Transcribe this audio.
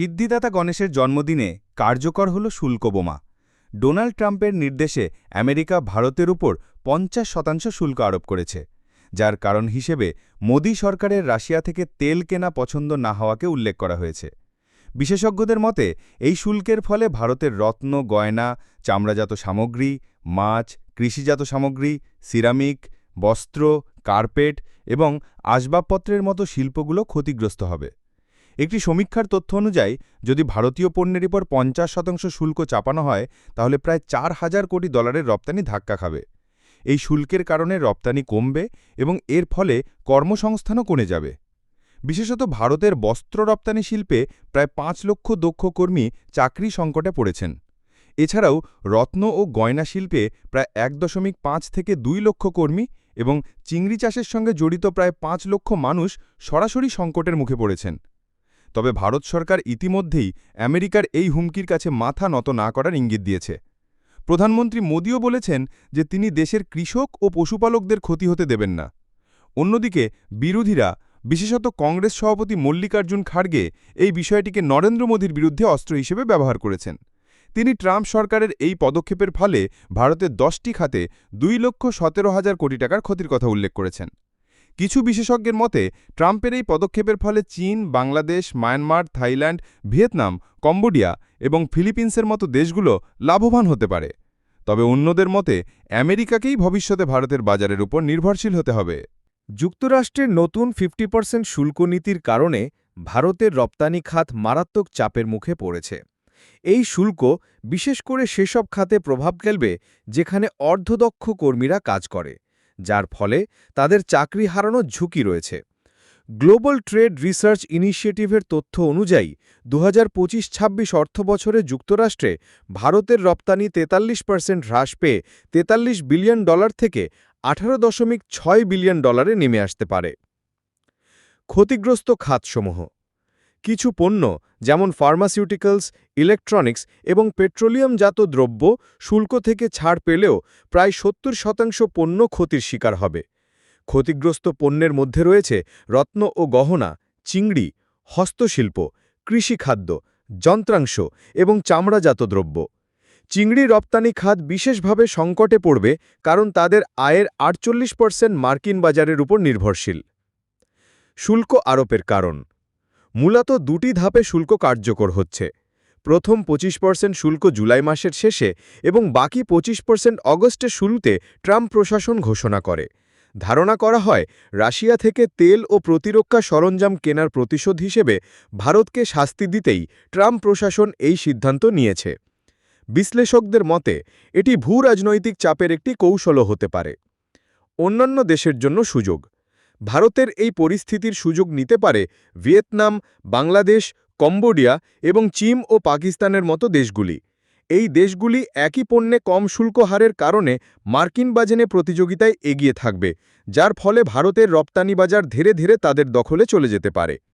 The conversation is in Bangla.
সিদ্ধিদাতা গণেশের জন্মদিনে কার্যকর হল শুল্ক বোমা। ডোনাল্ড ট্রাম্পের নির্দেশে আমেরিকা ভারতের উপর পঞ্চাশ শতাংশ শুল্ক আরোপ করেছে, যার কারণ হিসেবে মোদী সরকারের রাশিয়া থেকে তেল কেনা পছন্দ না হওয়াকে উল্লেখ করা হয়েছে। বিশেষজ্ঞদের মতে, এই শুল্কের ফলে ভারতের রত্ন, গয়না, চামড়াজাত সামগ্রী, মাছ, কৃষিজাত সামগ্রী, সিরামিক, বস্ত্র, কার্পেট এবং আসবাবপত্রের মতো শিল্পগুলো ক্ষতিগ্রস্ত হবে। একটি সমীক্ষার তথ্য অনুযায়ী, যদি ভারতীয় পণ্যের উপর পঞ্চাশ শতাংশ শুল্ক চাপানো হয়, তাহলে প্রায় চার হাজার কোটি ডলারের রপ্তানি ধাক্কা খাবে। এই শুল্কের কারণে রপ্তানি কমবে এবং এর ফলে কর্মসংস্থানও কমে যাবে। বিশেষত ভারতের বস্ত্র রপ্তানি শিল্পে প্রায় পাঁচ লক্ষ দক্ষ কর্মী চাকরি সংকটে পড়েছেন। এছাড়াও রত্ন ও গয়না শিল্পে প্রায় এক দশমিক পাঁচ থেকে দুই লক্ষ কর্মী এবং চিংড়ি চাষের সঙ্গে জড়িত প্রায় পাঁচ লক্ষ মানুষ সরাসরি সংকটের মুখে পড়েছেন। তবে ভারত সরকার ইতিমধ্যেই আমেরিকার এই হুমকির কাছে মাথা নত না করার ইঙ্গিত দিয়েছে। প্রধানমন্ত্রী মোদীও বলেছেন যে তিনি দেশের কৃষক ও পশুপালকদের ক্ষতি হতে দেবেন না। অন্যদিকে বিরোধীরা, বিশেষত কংগ্রেস সভাপতি মল্লিকার্জুন খাড়গে এই বিষয়টিকে নরেন্দ্র মোদীর বিরুদ্ধে অস্ত্র হিসেবে ব্যবহার করেছেন। তিনি ট্রাম্প সরকারের এই পদক্ষেপের ফলে ভারতের দশটি খাতে দুই লক্ষ সতেরো হাজার কোটি টাকার ক্ষতির কথা উল্লেখ করেছেন। কিছু বিশেষজ্ঞের মতে, ট্রাম্পের এই পদক্ষেপের ফলে চীন, Bangladesh, Myanmar, Thailand, Vietnam, Cambodia এবং ফিলিপিন্সের মতো দেশগুলো লাভবান হতে পারে। তবে অন্যদের মতে, আমেরিকাকেই ভবিষ্যতে ভারতের বাজারের উপর নির্ভরশীল হতে হবে। যুক্তরাষ্ট্রের নতুন ফিফটি পার্সেন্ট শুল্ক নীতির কারণে ভারতের রপ্তানি খাত মারাত্মক চাপের মুখে পড়েছে। এই শুল্ক বিশেষ করে সেসব খাতে প্রভাব ফেলবে যেখানে অর্ধদক্ষ কর্মীরা কাজ করে। যার ফলে তাদের চাকরি হারানোর ঝুঁকি রয়েছে। গ্লোবাল ট্রেড রিসার্চ ইনিশিয়েটিভের তথ্য অনুযায়ী দু হাজার পঁচিশ ছাব্বিশ অর্থবছরে যুক্তরাষ্ট্রে ভারতের রপ্তানি তেতাল্লিশ পার্সেন্ট হ্রাস পেয়ে তেতাল্লিশ বিলিয়ন ডলার থেকে আঠারো দশমিক ছয় বিলিয়ন ডলারে নেমে আসতে পারে। ক্ষতিগ্রস্ত খাতসমূহ কিছু পণ্য, যেমন ফার্মাসিউটিক্যালস, ইলেকট্রনিক্স এবং পেট্রোলিয়ামজাত দ্রব্য, শুল্ক থেকে ছাড় পেলেও প্রায় সত্তর শতাংশ পণ্য ক্ষতির শিকার হবে। ক্ষতিগ্রস্ত পণ্যের মধ্যে রয়েছে রত্ন ও গহনা, চিংড়ি, হস্তশিল্প কৃষিখাদ্য যন্ত্রাংশ এবং চামড়াজাত দ্রব্য। চিংড়ি রপ্তানি খাত বিশেষভাবে সংকটে পড়বে কারণ তাদের আয়ের আটচল্লিশ মার্কিন বাজারের উপর নির্ভরশীল। শুল্ক আরোপের কারণ মূলত দুটি ধাপে শুল্ক কার্যকর হচ্ছে। প্রথম পঁচিশ পার্সেন্ট শুল্ক জুলাই মাসের শেষে এবং বাকি পঁচিশ পার্সেন্ট অগস্টের শুরুতে ট্রাম্প প্রশাসন ঘোষণা করে। ধারণা করা হয়, রাশিয়া থেকে তেল ও প্রতিরক্ষা সরঞ্জাম কেনার প্রতিশোধ হিসেবে ভারতকে শাস্তি দিতেই ট্রাম্প প্রশাসন এই সিদ্ধান্ত নিয়েছে। বিশ্লেষকদের মতে, এটি ভূ রাজনৈতিক চাপের একটি কৌশলও হতে পারে। অন্যান্য দেশের জন্য সুযোগ। ভারতের এই পরিস্থিতির সুযোগ নিতে পারে ভিয়েতনাম, বাংলাদেশ, কম্বোডিয়া এবং চীন ও পাকিস্তানের মতো দেশগুলি। এই দেশগুলি একই পণ্যে কম শুল্ক হারের কারণে মার্কিন বাজেনে প্রতিযোগিতায় এগিয়ে থাকবে, যার ফলে ভারতের রপ্তানি বাজার ধীরে ধীরে তাদের দখলে চলে যেতে পারে।